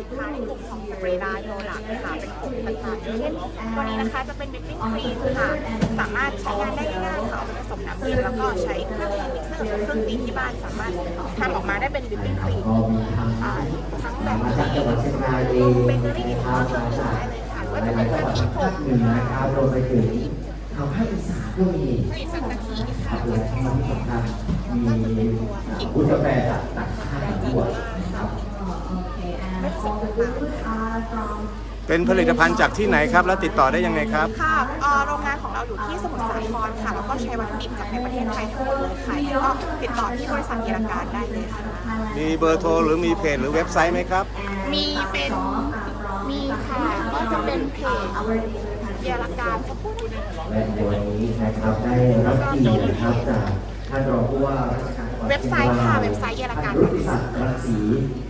สินค้าในกลุ่มของสเปรย์ดาโนลักค่ะเป็นกลุ่มต่างๆเช่นวันนี้นะคะจะเป็นเบกติ้งครีมค่ะ สามารถใช้งานได้ง่ายๆค่ะเอาไผสมน้ำเย็นแล้วก็ใช้เครื่องตีมิกซ์เครื่องตีที่บ้านสามารถทำออกมาได้เป็นเบกติ้งครีมทั้งแบบเบเกอรี่หรือเครื่อยดื่มได้เลยค่ะก็จะเป็นเครื่องที่ผงนะคะรวมไปถึงทำให้อีสานก็มีผลิตจากตะขีค่ะตัวที่สำคัญมีอุตสาหกรรมจากต่างชาติด้วยครับ ไม่ผสมน้ำตาลเป็นผลิตภัณฑ์จากที่ไหนครับ แล้วติดต่อได้ยังไงครับ ค่ะเอ่อโรงงานของเราอยู่ที่สมุทรสาครค่ะ แล้วก็ใช้วัตถุดิบจากในประเทศไทยทั้งหมดเลยค่ะแล้วก็ติดต่อที่บริษัทเกียรการได้เลยค่ะ มีเบอร์โทรหรือมีเพจหรือเว็บไซต์ไหมครับ มีเป็นมีค่ะก็จะเป็นเพจเกียรการสักครู่นะคะและในวันนี้นะครับได้รับเกียรตินะครับจากท่านรองผู้ว่าราชการจังหวัดเว็บไซต์ค่ะ เว็บไซต์เยรการท่านศักดิ์รังสี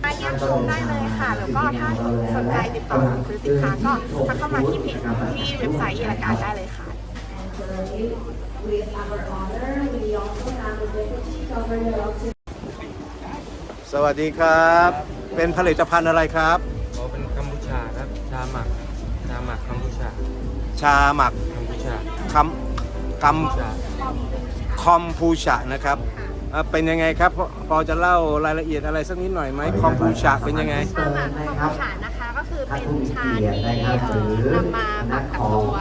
มา เยี่ยมชมได้เลยค่ะ แล้วก็ถ้าสนใจติดต่อสั่งซื้อสินค้าก็ทักเข้ามาที่เพจที่เว็บไซต์เยรการได้เลยค่ะ With our honor, we also have the Deputy Governor of สวัสดีครับ เป็นผลิตภัณฑ์อะไรครับ เขาเป็นกัมพูชาครับ ชาหมัก ชาหมักกัมพูชา ชาหมักกัมพูชาคัมกัมชา คอมพูชะนะครับ อ่าเป็นยังไงครับพอพอจะเล่ารายละเอียดอะไรสักนิดหน่อยไหมคอมพูชะเป็นยังไง ชาหมักของผู้ชานะคะก็คือเป็นชาที่เอ่อนำมาหมักกับตัว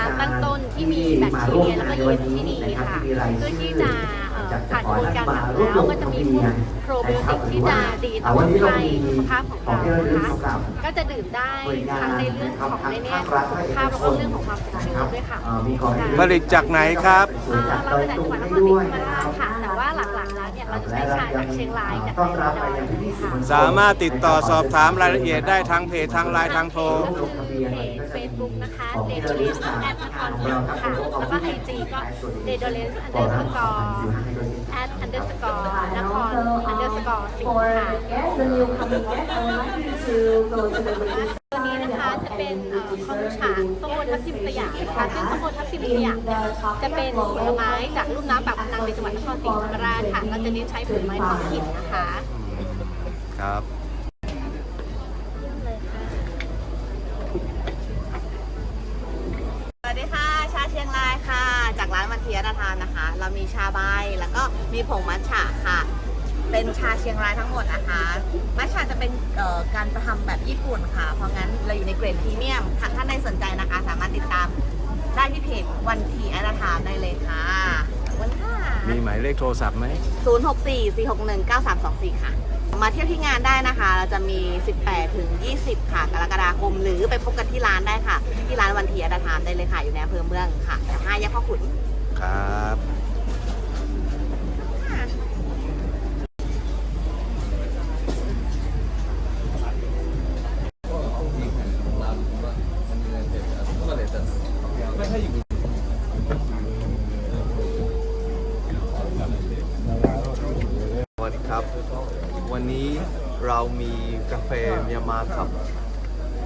น้ำตั้งต้นที่มีแบคทีเรียแล้วก็ยีสต์ที่ดีค่ะเพื่อที่จะเอ่อผ่านกระบวนการหมักแล้วก็จะมีพวกโปรไบโอติกที่จะดีต่อร่างกายสุขภาพของเรานะคะก็จะดื่มได้ทั้งในเรื่องของในแง่ของสุขภาพแล้วก็เรื่องของความสดชื่นด้วยค่ะ ผลิตจากไหนครับอ่าเราเป็นจากจังหวัดนครศรีธรรมราชค่ะ เนี่ยเราจะใช้ชาจากเชียงรายจากในระนองค่ะสามารถติดต่อสอบถามรายละเอียดได้ทางเพจทางไลน์ทางโทรก็คือเพจ Facebook นะคะ d e d o l e s แอดนครศรีค่ะแล้วก็ IG ก็ d e d o l e s underscore at underscore นคร underscore ศรี For ค่ะ guests, the new coming guests, I would like you to go to the release ตัวนี้นะคะ จะเป็นเอ่อคอมบูชาส้มโอทับทิมสยามนะคะซึ่งส้มโอทับทิมสยามเนี่ยจะเป็นผลไม้จากลุ่มน้ำปากพนังในจังหวัดนครศรีธรรมราชค่ะเราจะเน้นใช้ผลไม้ท้องถิ่นนะคะครับ สวัสดีค่ะ ชาเชียงรายค่ะ จากร้านมันเทียนาทานนะคะ เรามีชาใบแล้วก็มีผงมัทฉะค่ะ เป็นชาเชียงรายทั้งหมดนะคะมัทฉะจะเป็นเอ่อการทำแบบญี่ปุ่นค่ะ เพราะงั้นเราอยู่ในเกรดพรีเมียมถ้าท่านใดสนใจนะคะ สามารถติดตามได้ที่เพจวันทีอาราทานได้เลยค่ะขอบคุณค่ะมีหมายเลขโทรศัพท์ไหม 064 461 9324 ค่ะ มาเที่ยวที่งานได้นะคะ เราจะมี 18 ถึง 20 ค่ะกรกฎาคม หรือไปพบกันที่ร้านได้ค่ะ ที่ร้านวันทีอาราทานได้เลยค่ะ อยู่ในอำเภอเมืองค่ะแถวห้าแยกพ่อขุนครับ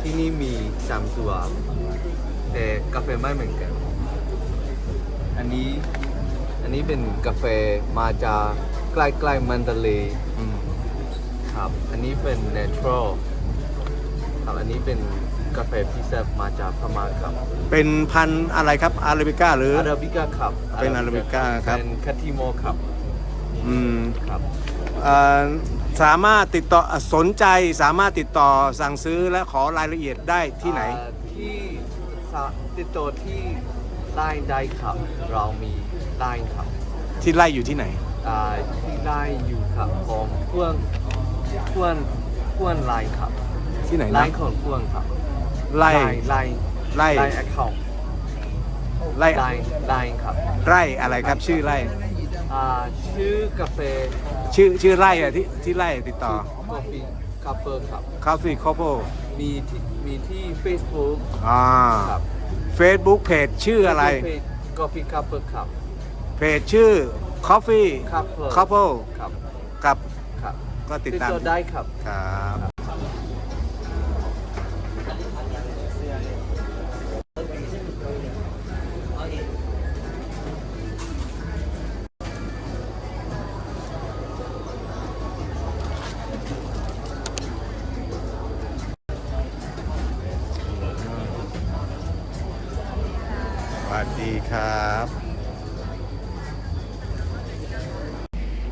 ที่นี่มีสามตัว แต่กาแฟไม่เหมือนกัน อันนี้อันนี้เป็นกาแฟมาจากใกล้ๆมันเดเลย์อืมครับ อันนี้เป็น natural ครับอันนี้เป็นกาแฟพิเศษมาจากพม่าครับเป็นพันธุ์อะไรครับอาราบิก้าหรือ อาราบิก้าครับเป็น Arabica ครับ เป็นคาทิโมครับอืมครับ เอ่อ สามารถติดต่อสนใจสามารถติดต่อสั่งซื้อและขอรายละเอียดได้ที่ไหน อ่าที่สะติดต่อที่ไลน์ได้ครับ เรามีไลน์ครับที่ไล่อยู่ที่ไหน อ่าที่ไลน์อยู่ครับของเพื่อนเพื่อนเพื่อนไลน์ครับที่ไหนไลนะน์ของเพื่อนครับไล่ ไลน์ไล่ไลน์แอคเคาท์ไล่ไลน์ไลน์ครับไร่อะไรครับชื่อไร่อ่าชื่อกาแฟ ชื่อชื่อไร่อะที่ที่ไร่ติดต่อกาแฟคัพเปอร์ครับคาเฟ่คอโพมีที่มีที่ Facebook อ่า ครับ Facebook เพจชื่ออะไร กาแฟคัพเปอร์ครับ เพจชื่อ Coffee Couple Couple ครับ กับครับก็ติดติดตามต่อได้ครับ ครับ วัสดีครับ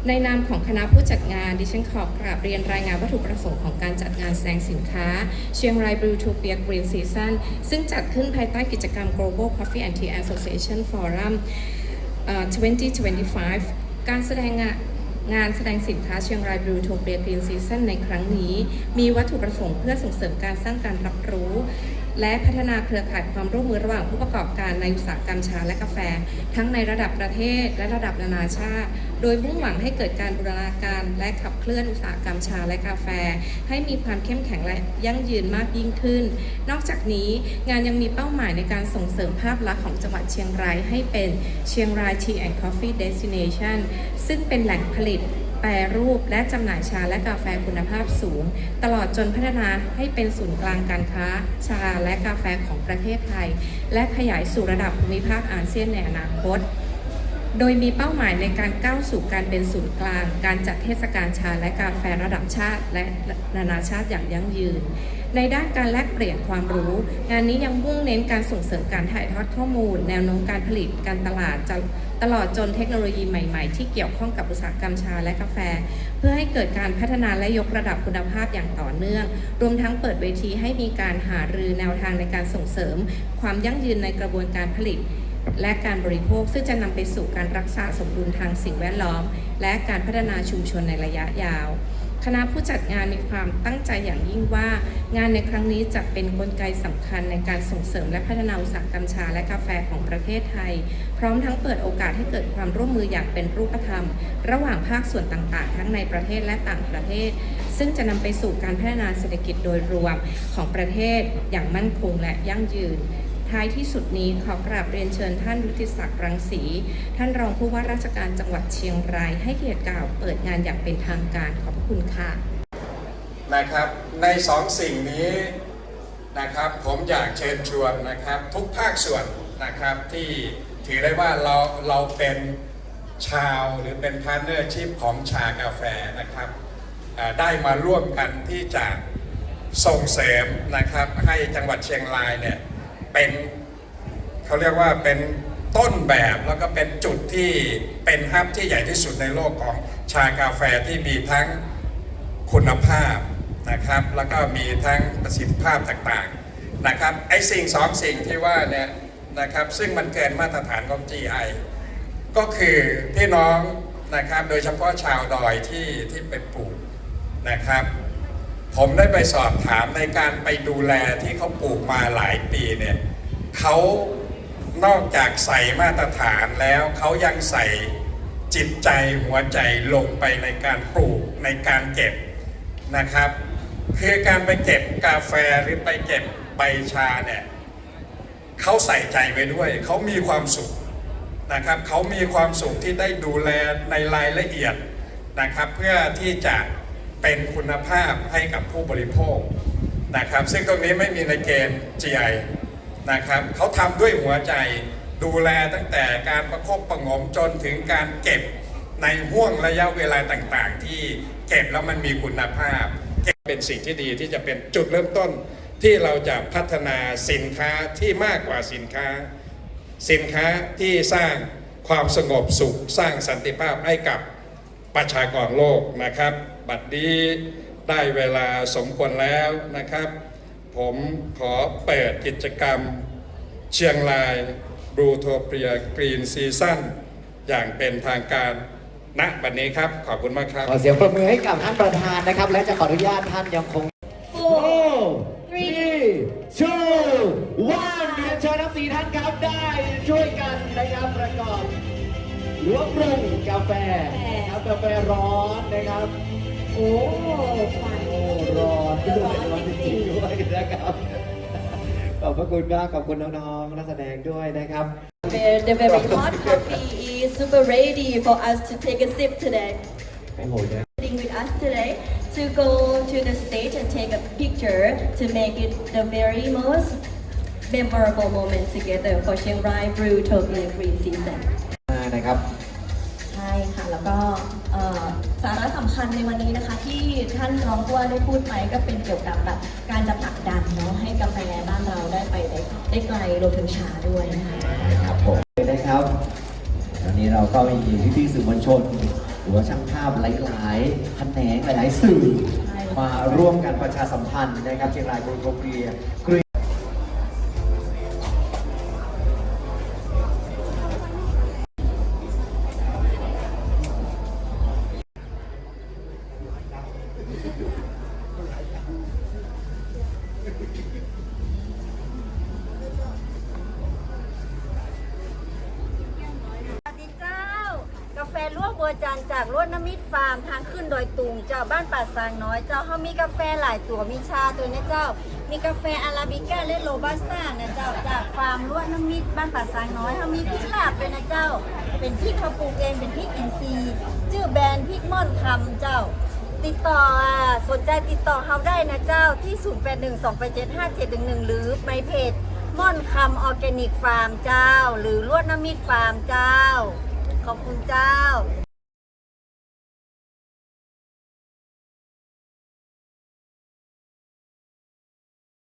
ในนามของคณะผู้จัดงาน ดิฉันขอกราบเรียนรายงานวัตถุประสงค์ของการจัดงานแสดงสินค้า เชียงราย Brew to Beer Green Season ซึ่งจัดขึ้นภายใต้กิจกรรม Global Coffee and Tea Association Forum 2025 การแสดงงานงานแสดงสินค้าเชียงราย Brew to Beer Green Season ในครั้งนี้ มีวัตถุประสงค์เพื่อส่งเสริมการสร้างการรับรู้ และพัฒนาเครือข่ายความร่วมมือระหว่างผู้ประกอบการในอุตสาหกรรมชาและกาแฟ ทั้งในระดับประเทศและระดับนานาชาติ โดยมุ่งหวังให้เกิดการบูรณาการและขับเคลื่อนอุตสาหกรรมชาและกาแฟ ให้มีความเข้มแข็งและยั่งยืนมากยิ่งขึ้น นอกจากนี้งานยังมีเป้าหมายในการส่งเสริมภาพลักษณ์ของจังหวัดเชียงรายให้เป็นเชียงราย Tea and Coffee Destination ซึ่งเป็นแหล่งผลิต แปรรูปและจำหน่ายชาและกาแฟคุณภาพสูง ตลอดจนพัฒนาให้เป็นศูนย์กลางการค้า ชาและกาแฟของประเทศไทย และขยายสู่ระดับภูมิภาคอาเซียนในอนาคต โดยมีเป้าหมายในการก้าวสู่การเป็นศูนย์กลาง การจัดเทศกาลชาและกาแฟระดับชาติ และนานาชาติอย่างยั่งยืนในด้านการแลกเปลี่ยนความรู้ งานนี้ยังมุ่งเน้นการส่งเสริมการถ่ายทอดข้อมูล แนวโน้มการผลิตการตลาดจะ ตลอดจนเทคโนโลยีใหม่ๆ ที่เกี่ยวข้องกับอุตสาหกรรมชาและกาแฟ เพื่อให้เกิดการพัฒนาและยกระดับคุณภาพอย่างต่อเนื่อง รวมทั้งเปิดเวทีให้มีการหารือแนวทางในการส่งเสริม ความยั่งยืนในกระบวนการผลิต และการบริโภคซึ่งจะนำไปสู่การรักษาสมดุลทางสิ่งแวดล้อม และการพัฒนาชุมชนในระยะยาว คณะผู้จัดงานมีความตั้งใจอย่างยิ่งว่า งานในครั้งนี้จะเป็นนกลไกสำคัญในการส่งเสริมและพัฒนาอุตสาหกรรมชาและกาแฟของประเทศไทย พร้อมทั้งเปิดโอกาสให้เกิดความร่วมมืออย่างเป็นรูปธรรม ระหว่างภาคส่วนต่างๆ ทั้งในประเทศและต่างประเทศ ซึ่งจะนำไปสู่การพัฒนาเศรษฐกิจโดยรวมของประเทศอย่างมั่นคงและยั่งยืน ท้ายที่สุดนี้ขอกราบเรียนเชิญท่านวุฒิศักดิ์รังสี ท่านรองผู้ว่าราชการจังหวัดเชียงราย ให้เกียรติกล่าวเปิดงานอย่างเป็นทางการขอบคุณค่ะนะครับในสองสิ่งนี้นะครับผมอยากเชิญชวนนะครับทุกภาคส่วนนะครับที่ถือได้ว่าเราเราเป็นชาวหรือเป็นพาร์เนอร์ชิพของชากาแฟนะครับได้มาร่วมกันที่จะส่งเสริมนะครับให้จังหวัดเชียงรายเนี่ย เป็นเขาเรียกว่าเป็นต้นแบบแล้วก็เป็นจุดที่เป็นฮับที่ใหญ่ที่สุดในโลกของชากาแฟที่มีทั้งคุณภาพนะครับ แล้วก็มีทั้งประสิทธิภาพต่างๆนะครับไอ้สิ่งสองสิ่งที่ว่าเนี่ยนะครับซึ่งมันเกินมาตรฐานของ GI ก็คือพี่น้องนะครับโดยเฉพาะชาวดอยที่ที่ไปปลูกนะครับ ผมได้ไปสอบถามในการไปดูแลที่เขาปลูกมาหลายปีเนี่ยเขานอกจากใส่มาตรฐานแล้วเขายังใส่จิตใจหัวใจลงไปในการปลูกในการเก็บนะครับ คือการไปเก็บกาแฟหรือไปเก็บใบชาเนี่ยเขาใส่ใจไว้ด้วย เขามีความสุขนะครับเขามีความสุขที่ได้ดูแลในรายละเอียดนะครับ เพื่อที่จะ เป็นคุณภาพให้กับผู้บริโภคนะครับ ซึ่งตรงนี้ไม่มีในเกณฑ์ GI นะครับเขาทำด้วยหัวใจดูแลตั้งแต่การประคบประงมจนถึงการเก็บในห่วงระยะเวลาต่างๆ ที่เก็บแล้วมันมีคุณภาพ เป็นสิ่งที่ดีที่จะเป็นจุดเริ่มต้นที่เราจะพัฒนาสินค้าที่มากกว่าสินค้า สินค้าที่สร้างความสงบสุข สร้างสันติภาพให้กับประชากรโลกนะครับ บัดนี้ได้เวลาสมควรแล้วนะครับ ผมขอเปิดกิจกรรม เชียงรายบรูโทเปียกรีนซีซั่นอย่างเป็นทางการณบัดนี้ครับ ขอบคุณมากครับ ขอเสียงปรบมือให้กับท่านประธานนะครับ และจะขออนุญาตท่านยังคง four three two one เรียนเชิญทั้งสี่ท่านครับได้ช่วยกันนะครับประกอบหรือว่าปรุงกาแฟนะครับกาแฟร้อนนะครับ โอ้ฟัน โอ้ร้อนด้วยร้อนจริงๆด้วยนะครับ ขอบพระคุณมากขอบคุณน้องๆนักแสดงด้วยนะครับ Where the very hot coffee is super ready for us to take a sip today. โอ้โหเนี่ย Sitting with us today to go to the stage and take a picture to make it the very most memorable moment together for Chiang Rai Brew Tokyo Green Season. นะครับ ใช่ ค่ะ แล้วก็เอ่อสาระสำคัญในวันนี้นะคะ ที่ท่านรองผู้ว่าได้พูดไปก็เป็นเกี่ยวกับแบบการจะผลักดันเนาะให้กาแฟบ้านเราได้ไปได้ได้ไกลรวมถึงชาด้วยนะคะครับผมนะครับวันนี้เราก็มีพี่ๆสื่อมวลชน หรือว่าช่างภาพหลายๆแขนงหลายๆสื่อใช่มาร่วมกันประชาสัมพันธ์นะครับเชียงรายกรุงโทเปีย บัวจันจากรวดน้ำมิตรฟาร์มทางขึ้นดอยตุงเจ้าบ้านป่าซางน้อยเจ้าเขามีกาแฟหลายตัวมีชาตัวนี้เจ้า มีกาแฟอาราบิก้าและโรบัสต้านะเจ้าจากฟาร์มลวดน้ำมิตรบ้านป่าซางน้อยเขามีพริกลาบเป็นนะเจ้า เป็นพริกเขาปลูกเองเป็นพริกอินทรีย์ชื่อแบรนด์พริกม่อนคำเจ้า ติดต่อสนใจติดต่อเขาได้นะเจ้าที่ 0812875711 หรือในเพจม่อนคำออร์แกนิกฟาร์มเจ้า หรือลวดน้ำมิตรฟาร์มเจ้า ขอบคุณเจ้า